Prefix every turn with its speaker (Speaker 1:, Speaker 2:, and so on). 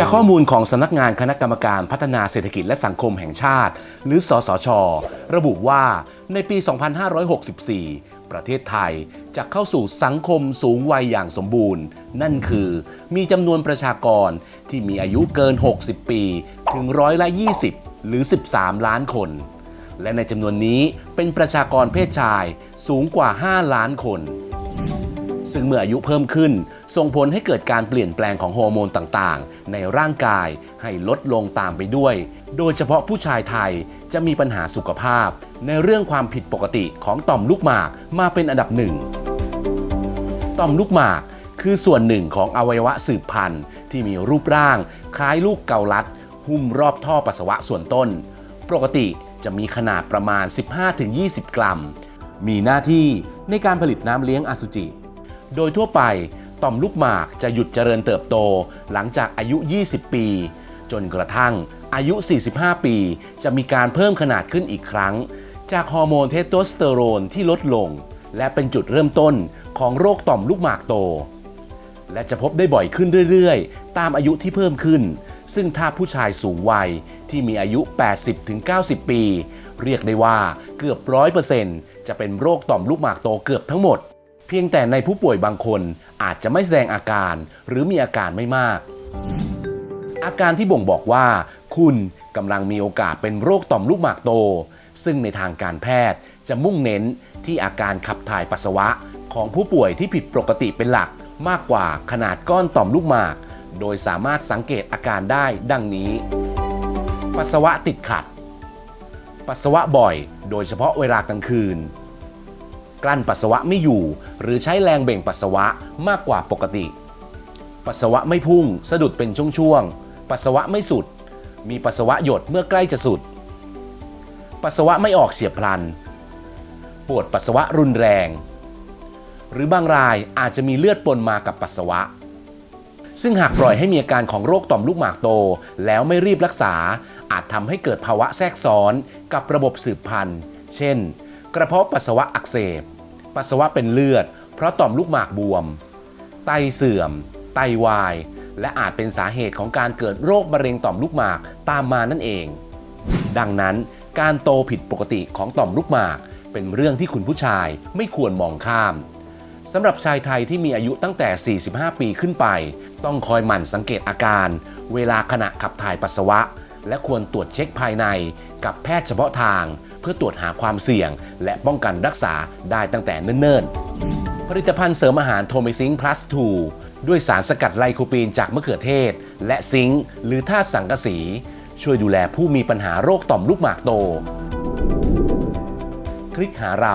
Speaker 1: จากข้อมูลของสำนักงานคณะกรรมการพัฒนาเศรษฐกิจและสังคมแห่งชาติ หรือสสช ระบุว่าในปี 2564 ประเทศไทยจะเข้าสู่สังคมสูงวัยอย่างสมบูรณ์ นั่นคือมีจำนวนประชากรที่มีอายุเกิน 60 ปีถึงร้อยละ20 หรือ 13 ล้านคน และในจำนวนนี้เป็นประชากรเพศชายสูงกว่า 5 ล้านคน ซึ่งเมื่ออายุเพิ่มขึ้น ส่งผลให้เกิดการเปลี่ยนแปลงของฮอร์โมนต่างๆ ในร่างกายให้ลดลงตามไปด้วย โดยเฉพาะผู้ชายไทยจะมีปัญหาสุขภาพ ในเรื่องความผิดปกติของต่อมลูกหมากมาเป็นอันดับหนึ่งต่อมลูกหมากคือส่วนหนึ่งของอวัยวะสืบพันธุ์ ที่มีรูปร่าง คล้ายลูกเกาลัด หุ้มรอบท่อปัสสาวะส่วนต้น ปกติจะมีขนาดประมาณ 15-20 กรัม มีหน้าที่ในการผลิตน้ำเลี้ยงอสุจิ โดยทั่วไปต่อมลูกหมากจะหยุดเจริญเติบโตหลังจากอายุ 20 ปี จนกระทั่งอายุ 45 ปี จะมีการเพิ่มขนาดขึ้นอีกครั้ง จากฮอร์โมนเทสโทสเตอโรนที่ลดลง และเป็นจุดเริ่มต้นของโรคต่อมลูกหมากโต และจะพบได้บ่อยขึ้นเรื่อยๆ ตามอายุที่เพิ่มขึ้น ซึ่งถ้าผู้ชายสูงวัยที่มีอายุ 80-90 ปี เรียกได้ว่าเกือบร้อยเปอร์เซ็นต์จะเป็นโรคต่อมลูกหมากโตเกือบทั้งหมด เพียงแต่ในผู้ป่วยบางคนอาจจะไม่แสดงอาการหรือมีอาการไม่มาก อาการที่บ่งบอกว่า คุณกำลังมีโอกาสเป็นโรคต่อมลูกหมากโต ซึ่งในทางการแพทย์จะมุ่งเน้นที่อาการขับถ่ายปัสสาวะของผู้ป่วยที่ผิดปกติเป็นหลักมากกว่าขนาดก้อนต่อมลูกหมาก โดยสามารถสังเกตอาการได้ดังนี้ ปัสสาวะติดขัด ปัสสาวะบ่อย โดยเฉพาะเวลากลางคืน กลั้นปัสสาวะไม่อยู่ หรือใช้แรงเบ่งปัสสาวะมากกว่าปกติ ปัสสาวะไม่พุ่ง สะดุดเป็นช่วงๆ ปัสสาวะไม่สุด มีปัสสาวะหยดเมื่อใกล้จะสุด ปัสสาวะไม่ออกเฉียบพลัน ปวดปัสสาวะรุนแรง หรือบางรายอาจจะมีเลือดปนมากับปัสสาวะซึ่งหากปล่อยให้มีอาการของโรคต่อมลูกหมากโต แล้วไม่รีบรักษา อาจทำให้เกิดภาวะแทรกซ้อนกับระบบสืบพันธุ์ เช่น ระเพาะปัสสาวะอักเสบ ปัสสาวะเป็นเลือด เพราะต่อมลูกหมากบวม ไตเสื่อม ไตวาย และอาจเป็นสาเหตุของการเกิดโรคมะเร็งต่อมลูกหมากตามมานั่นเอง ดังนั้นการโตผิดปกติของต่อมลูกหมาก เป็นเรื่องที่คุณผู้ชายไม่ควรมองข้ามสำหรับชายไทยที่มีอายุตั้งแต่ 45 ปีขึ้นไป ต้องคอยหมั่นสังเกตอาการ เวลาขณะขับถ่ายปัสสาวะ และควรตรวจเช็คภายในกับแพทย์เฉพาะทาง เพื่อตรวจหาความเสี่ยง และป้องกันรักษาได้ตั้งแต่เนิ่นๆ ผลิตภัณฑ์เสริมอาหารโทเมซิงพลัส2ด้วยสารสกัดไลโคปีนจากมะเขือเทศ และซิงค์หรือธาตุสังกะสี ช่วยดูแลผู้มีปัญหาโรคต่อมลูกหมากโต คลิกหาเรา